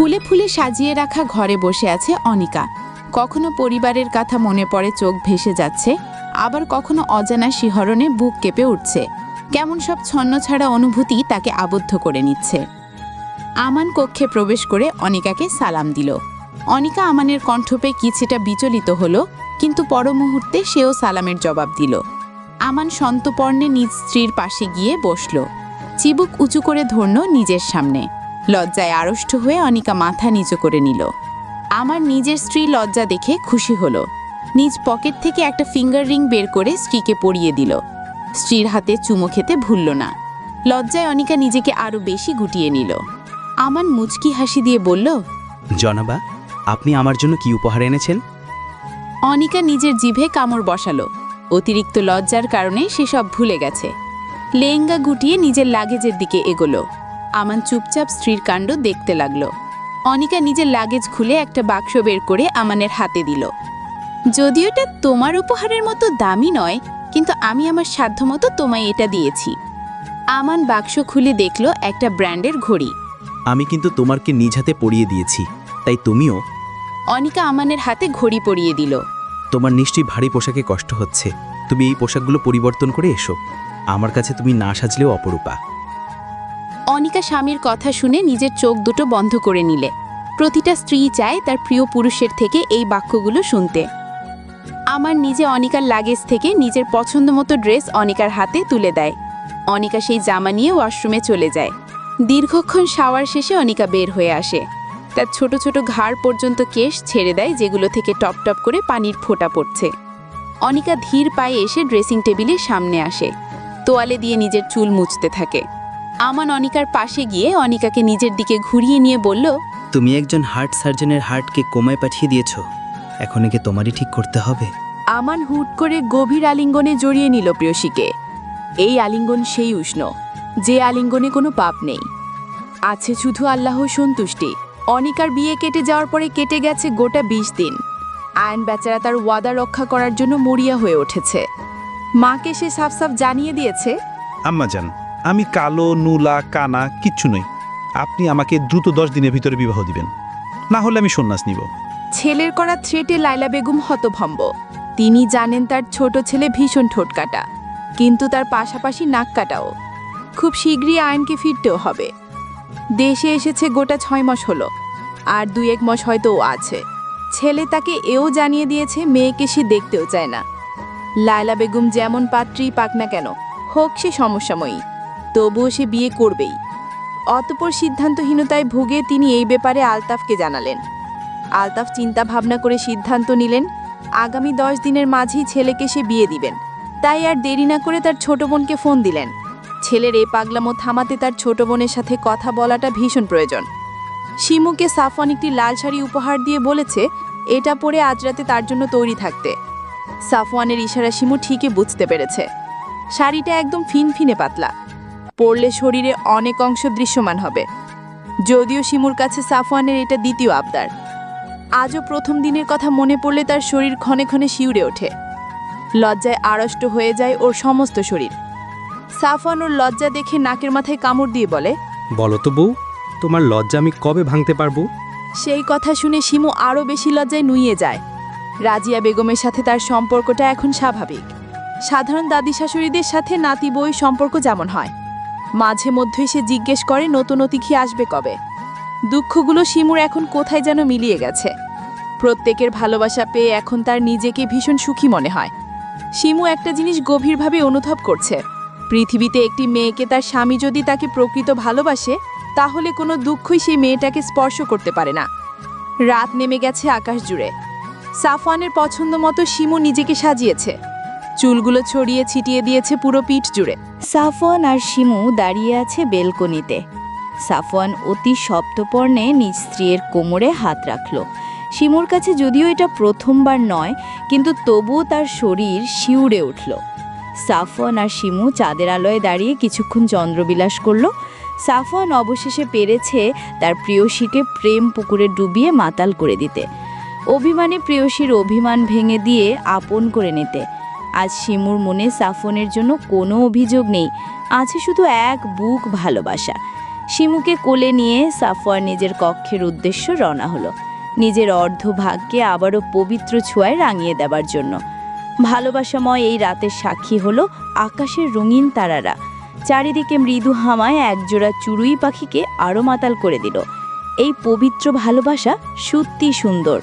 ফুলে ফুলে সাজিয়ে রাখা ঘরে বসে আছে অনিকা। কখনো পরিবারের কথা মনে পড়ে চোখ ভেসে যাচ্ছে, আবার কখনো অজানা শিহরণে বুক কেঁপে উঠছে। কেমন সব ছন্নছাড়া অনুভূতি তাকে আবদ্ধ করে নিচ্ছে। আমান কক্ষে প্রবেশ করে অনিকাকে সালাম দিল। অনিকা আমানের কণ্ঠ পেয়ে কিছুটা বিচলিত হলো, কিন্তু পর মুহূর্তে সেও সালামের জবাব দিল। আমান সন্তপর্ণে নিজ স্ত্রীর পাশে গিয়ে বসল। চিবুক উঁচু করে ধরল নিজের সামনে। লজ্জায় আড়ষ্ট হয়ে অনিকা মাথা নিচু করে নিল। আমার নিজের স্ত্রী লজ্জা দেখে খুশি হলো। নিজ পকেট থেকে একটা ফিঙ্গার রিং বের করে স্ত্রীকে পরিয়ে দিল। স্ত্রীর হাতে চুমো খেতে ভুলল না। লজ্জায় অনিকা নিজেকে আরও বেশি গুটিয়ে নিল। আমান মুচকি হাসি দিয়ে বলল জনাবা আপনি আমার জন্য কি উপহার এনেছেন? অনিকা নিজের জিভে কামড় বসালো। অতিরিক্ত লজ্জার কারণে সে সব ভুলে গেছে। লেহেঙ্গা গুটিয়ে নিজের লাগেজের দিকে এগোলো। আমান চুপচাপ স্ত্রীর কাণ্ড দেখতে লাগল। অনিকা নিজের লাগেজ খুলে একটা বাক্স বের করে আমানের হাতে দিল। যদিও এটা তোমার উপহারের মতো দামি নয় কিন্তু আমি আমার সাধ্যমতো তোমায় এটা দিয়েছি। আমান বাক্স খুলে দেখল একটা ব্র্যান্ডের ঘড়ি। আমি কিন্তু তোমারকে নিজ হাতে পরিয়ে দিয়েছি তাই তুমিও? অনিকা আমানের হাতে ঘড়ি পরিয়ে দিল। তোমার নিশ্চয়ই ভারী পোশাকে কষ্ট হচ্ছে। তুমি এই পোশাকগুলো পরিবর্তন করে এসো। আমার কাছে তুমি না সাজলেও অপরূপা। অনিকা স্বামীর কথা শুনে নিজের চোখ দুটো বন্ধ করে নিলে। প্রতিটা স্ত্রী চায় তার প্রিয় পুরুষের থেকে এই বাক্যগুলো শুনতে। আমার নিজে অনিকার লাগেজ থেকে নিজের পছন্দ মতো ড্রেস অনিকার হাতে তুলে দেয়। অনিকা সেই জামা নিয়ে ওয়াশরুমে চলে যায়। দীর্ঘক্ষণ শাওয়ার শেষে অনিকা বের হয়ে আসে। তার ছোট ছোট ঘাড় পর্যন্ত কেশ ছেড়ে দেয় যেগুলো থেকে টপ টপ করে পানির ফোঁটা পড়ছে। অনিকা ধীর পায়ে এসে ড্রেসিং টেবিলের সামনে আসে। তোয়ালে দিয়ে নিজের চুল মুছতে থাকে। আমান অনিকার পাশে গিয়ে অনিকাকে নিজের দিকে ঘুরিয়ে নিয়ে বলল তুমি একজন হার্ট সার্জনের হার্টকে কোমায় পাঠিয়ে দিয়েছ। এখন একে তোমারই ঠিক করতে হবে। আমান হুট করে গভীর আলিঙ্গনে জড়িয়ে নিল প্রিয়সীকে। এই আলিঙ্গন সেই উষ্ণ যে আলিঙ্গনে কোনো পাপ নেই। আছে শুধু আল্লাহ সন্তুষ্টি। অনিকার বিয়ে কেটে যাওয়ার পরে কেটে গেছে গোটা বিশ দিন। আয়ন বেচারা তার ওয়াদা রক্ষা করার জন্য মরিয়া হয়ে উঠেছে। মাকে সে সাফ সাফ জানিয়ে দিয়েছে? আম্মাজান আমি কালো, নুলা, কানা, কিচ্ছু নই। আপনি আমাকে দ্রুত দশ দিনের ভিতরে বিবাহ দিবেন। না হলে আমি সন্ন্যাস নিব। ছেলের করা থ্রেটে লাইলা বেগম হতভম্ব। তিনি জানেন তার ছোট ছেলে ভীষণ ঠোঁটকাটা কিন্তু তার পাশাপাশি নাক কাটাও। খুব শীঘ্রই আইনকে ফিরতেও হবে। দেশে এসেছে গোটা ছয় মাস হলো, আর দুই এক মাস হয়তো আছে। ছেলে তাকে এও জানিয়ে দিয়েছে, মেয়েকে সে দেখতেও চায় না। লায়লা বেগম যেমন পাত্রী পাক না কেন, হোক সে সমস্যাময়ী। তবুও সে বিয়ে করবেই। অতপর সিদ্ধান্তহীনতায় ভুগে তিনি এই ব্যাপারে আলতাফকে জানালেন। আলতাফ চিন্তা ভাবনা করে সিদ্ধান্ত নিলেন, আগামী দশ দিনের মাঝেই ছেলেকে সে বিয়ে দিবেন। তাই আর দেরি না করে তার ছোট বোনকে ফোন দিলেন। ছেলের এই পাগলামো থামাতে তার ছোট বোনের সাথে কথা বলাটা ভীষণ প্রয়োজন। শিমুকে সাফন একটি লাল শাড়ি উপহার দিয়ে বলেছে, এটা পরে আজ রাতে তার জন্য তৈরি থাকতে। সাফওয়ানের ইশারা শিমু ঠিকই বুঝতে পেরেছে। শাড়িটা একদম ফিনফিনে পাতলা। পরলে শরীরে অনেক অংশ দৃশ্যমান হবে। যদিও শিমুর কাছে সাফওয়ানের এটা দ্বিতীয় আবদার। আজও প্রথম দিনের কথা মনে পড়লে তার শরীর ক্ষণে ক্ষণে শিউরে ওঠে। লজ্জায় আড়ষ্ট হয়ে যায় ওর সমস্ত শরীর। সাফওয়ান ওর লজ্জা দেখে নাকের মাথায় কামড় দিয়ে বলে বলো তো বউ তোমার লজ্জা আমি কবে ভাঙতে পারব? সেই কথা শুনে শিমু আরও বেশি লজ্জায় নুইয়ে যায়। রাজিয়া বেগমের সাথে তার সম্পর্কটা এখন স্বাভাবিক। সাধারণ দাদি শাশুড়িদের সাথে নাতি বই সম্পর্ক যেমন হয়। মাঝে মধ্যেই সে জিজ্ঞেস করে, নতুন অতিথি আসবে কবে? দুঃখগুলো শিমুর এখন কোথায় যেন মিলিয়ে গেছে। প্রত্যেকের ভালোবাসা পেয়ে এখন তার নিজেকে ভীষণ সুখী মনে হয়। শিমু একটা জিনিস গভীরভাবে অনুভব করছে। পৃথিবীতে একটি মেয়েকে তার স্বামী যদি তাকে প্রকৃত ভালোবাসে, তাহলে কোনো দুঃখই সেই মেয়েটাকে স্পর্শ করতে পারে না। রাত নেমে গেছে আকাশ জুড়ে। সাফওয়ানের পছন্দ মতো শিমু নিজেকে সাজিয়েছে। চুলগুলো ছড়িয়ে ছিটিয়ে দিয়েছে পুরো পিঠ জুড়ে। সাফওয়ান আর শিমু দাঁড়িয়ে আছে বেলকনিতে। সাফওয়ান অতি সপ্তপর্ণে নিজ স্ত্রীর কোমরে হাত রাখল। শিমুর কাছে যদিও এটা প্রথমবার নয়, কিন্তু তবুও তার শরীর শিউরে উঠল। সাফওয়ান আর শিমু চাঁদের আলোয় দাঁড়িয়ে কিছুক্ষণ চন্দ্রবিলাস করল। সাফওয়ান অবশেষে পেরেছে তার প্রিয়সীকে প্রেম পুকুরে ডুবিয়ে মাতাল করে দিতে। অভিমানে প্রেয়সীর অভিমান ভেঙে দিয়ে আপন করে নিতে। আজ শিমুর মনে সাফনের জন্য কোনো অভিযোগ নেই, আছে শুধু এক বুক ভালোবাসা। শিমুকে কোলে নিয়ে সাফওয়ান নিজের কক্ষের উদ্দেশ্য রওনা হলো, নিজের অর্ধভাগকে আবারও পবিত্র ছোঁয়ায় রাঙিয়ে দেবার জন্য। ভালোবাসাময় এই রাতের সাক্ষী হলো আকাশের রঙিন তারারা। চারিদিকে মৃদু হামায় একজোড়া চড়ুই পাখিকে আরও মাতাল করে দিল। এই পবিত্র ভালোবাসা সত্যি সুন্দর।